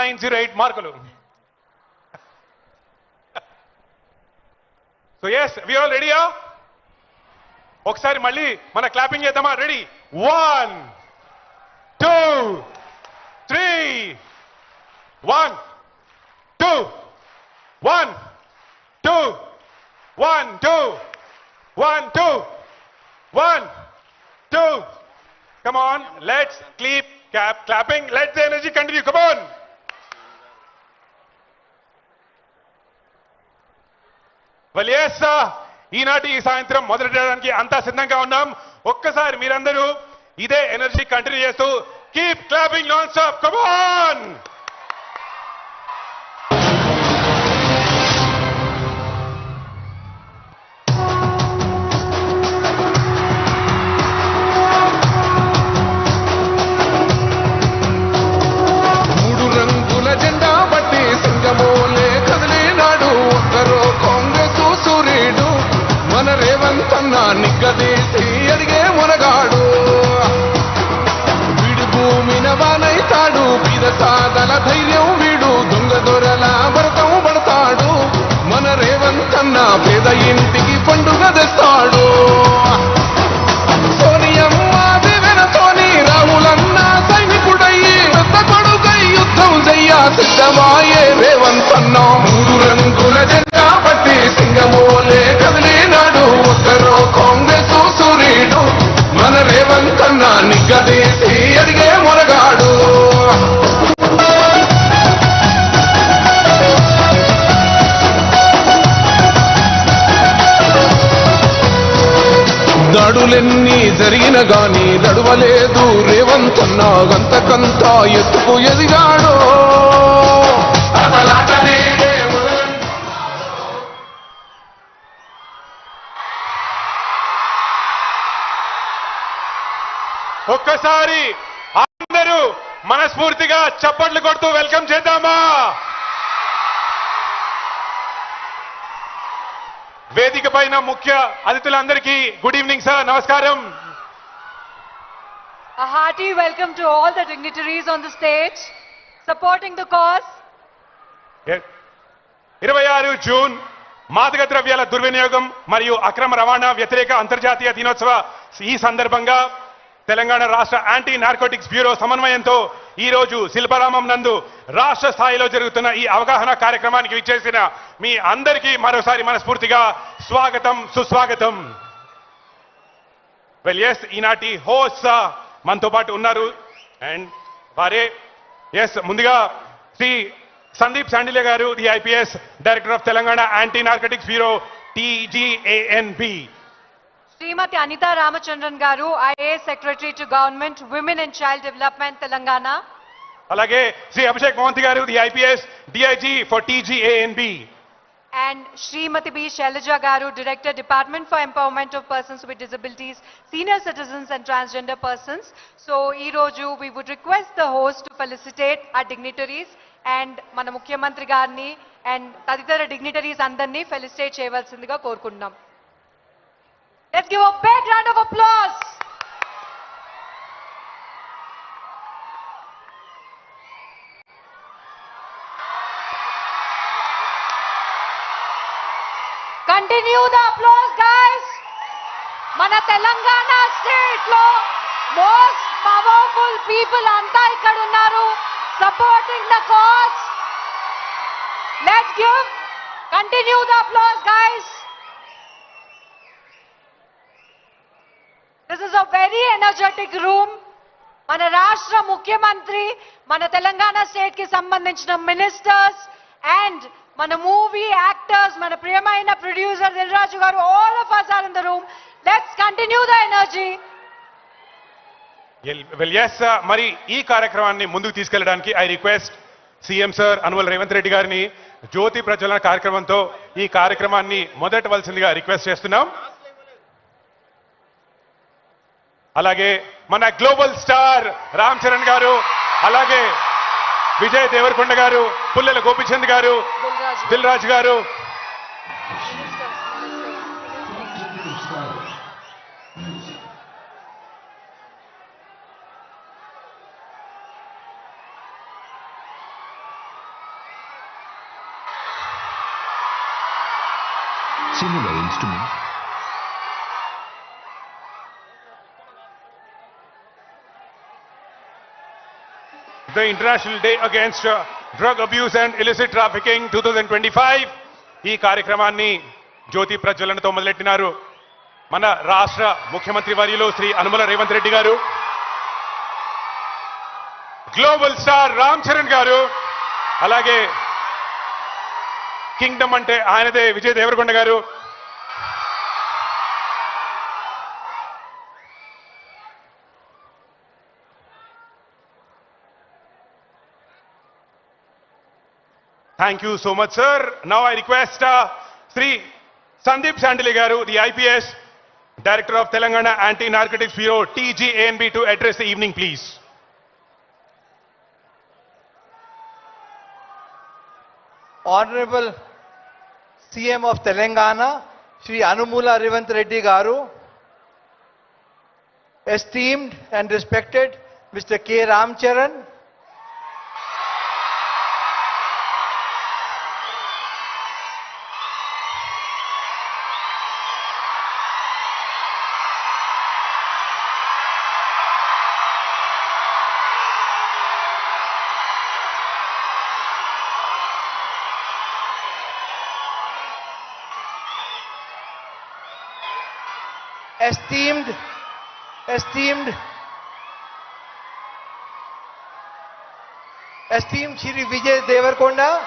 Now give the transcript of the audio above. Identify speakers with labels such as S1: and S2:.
S1: Nine zero eight మార్కులు so yes we all రెడీయా ఒకసారి మళ్ళీ మన క్లాపింగ్ చేద్దామా? Ready one two three one two one two one two one two one two come on let's keep cap clapping. Let the energy continue. Come on. Well ఈనాటి ఈ సాయంత్రం మొదలెట్టడానికి అంతా సిద్ధంగా ఉన్నాం. ఒక్కసారి మీరందరూ ఇదే ఎనర్జీ కంటిన్యూ చేస్తూ keep clapping non stop come
S2: నిగ్గదీసి అడిగే మునగాడు. వీడు భూమిన వానైతాడు బీద ధైర్యం వీడు దొంగ దొరల భరతం పడతాడు. మన రేవంత్ అన్న పేద ఇంటికి పండుగ తెస్తాడు సోనియమ్మ దివెనతోని రాహులన్న సైనికుడయ్యి పెద్ద కొడుకై యుద్ధం చెయ్య సిద్ధమాయే రేవంత్ దాడులెన్ని జరిగిన గాని నడవలేదు. రేవంత్ గంతకంత ఎత్తుకు ఎదిగాడో.
S1: ఒక్కసారి అందరూ మనస్ఫూర్తిగా చప్పట్లు కొడుతూ వెల్కమ్ చేద్దామా? వేదిక పైన ముఖ్య అతిథులందరికీ గుడ్ ఈవినింగ్ సార్ నమస్కారం
S3: A hearty welcome to all the dignitaries on the stage supporting the cause.
S1: ఇరవై ఆరు జూన్ మాదక ద్రవ్యాల దుర్వినియోగం మరియు అక్రమ రవాణా వ్యతిరేక అంతర్జాతీయ దినోత్సవ ఈ సందర్భంగా తెలంగాణ రాష్ట్ర యాంటీ నార్కోటిక్స్ బ్యూరో సమన్వయంతో ఈ రోజు శిల్పారామం నందు రాష్ట్ర స్థాయిలో జరుగుతున్న ఈ అవగాహన కార్యక్రమానికి విచ్చేసిన మీ అందరికీ మరోసారి మనస్ఫూర్తిగా స్వాగతం సుస్వాగతం. వెల్ ఎస్ ఈనాటి హోస్ట్ మనతో పాటు ఉన్నారు. అండ్ వారే ఎస్ ముందుగా Shri Sandeep Shandilya garu the IPS director of Telangana anti narcotics bureau TGANB
S3: Shrimati Anita Ramachandran garu IAS secretary to government women and child development Telangana.
S1: అలాగే Shri Abhishek Mohanty garu IPS DIG for TGANB.
S3: And Shrimati B Shailaja garu director department for empowerment of persons with disabilities senior citizens and transgender persons so ఈ రోజు we would request the host to felicitate ఆ dignitaries and మన ముఖ్యమంత్రి గారిని and తదితర dignitaries అందరినీ felicitate చేయవలసిందిగా కోరుకుంటున్నాం. Let's give a big round of applause. Continue the applause, guys మన తెలంగాణ స్టేట్లో మోస్ట్ పవర్ఫుల్ పీపుల్ అంతా ఇక్కడ ఉన్నారు. Supporting the cause let's give continue the applause guys this is a very energetic room మన రాష్ట్ర ముఖ్యమంత్రి మన తెలంగాణ స్టేట్కి సంబంధించిన మినిస్టర్స్ అండ్ మన మూవీ యాక్టర్స్ మన ప్రియమైన producer Dil Raju garu all of us are in the room let's continue the energy
S1: well yes మరి ఈ కార్యక్రమాన్ని ముందుకు తీసుకెళ్ళడానికి I request CM sir Anumula Revanth Reddy గారిని జ్యోతి ప్రజ్వలన కార్యక్రమంతో ఈ కార్యక్రమాన్ని మొదటవలసిందిగా రిక్వెస్ట్ చేస్తున్నాం. అలాగే మన గ్లోబల్ స్టార్ రామ్ చరణ్ గారు అలాగే విజయ్ దేవరకొండ గారు పుల్లెల గోపిచంద్ గారు దిల్ రాజు గారు.
S4: Similar instruments
S1: the International Day Against uh, Drug Abuse and Illicit Trafficking 2025 ఈ కార్యక్రమాన్ని జ్యోతి ప్రజ్వలనతో మొదలెట్టినారు మన రాష్ట్ర ముఖ్యమంత్రి వర్యులు శ్రీ అనుమల రేవంత్ రెడ్డి గారు గ్లోబల్ స్టార్ రామ్ చరణ్ గారు అలాగే కింగ్డమ్ అంటే ఆయనదే విజయ్ దేవరకొండ గారు Thank you so much, sir. Now I request uh, Sri Sandeep Sandili Garu, the IPS Director of Telangana Anti-Narcotics Bureau, TGANB, to address the evening, please.
S5: Honorable CM of Telangana, Sri Anumula Revant Reddy Garu, esteemed and respected Mr. K. Ramcharan, esteemed, esteemed, esteemed Shri Vijay Devarkonda,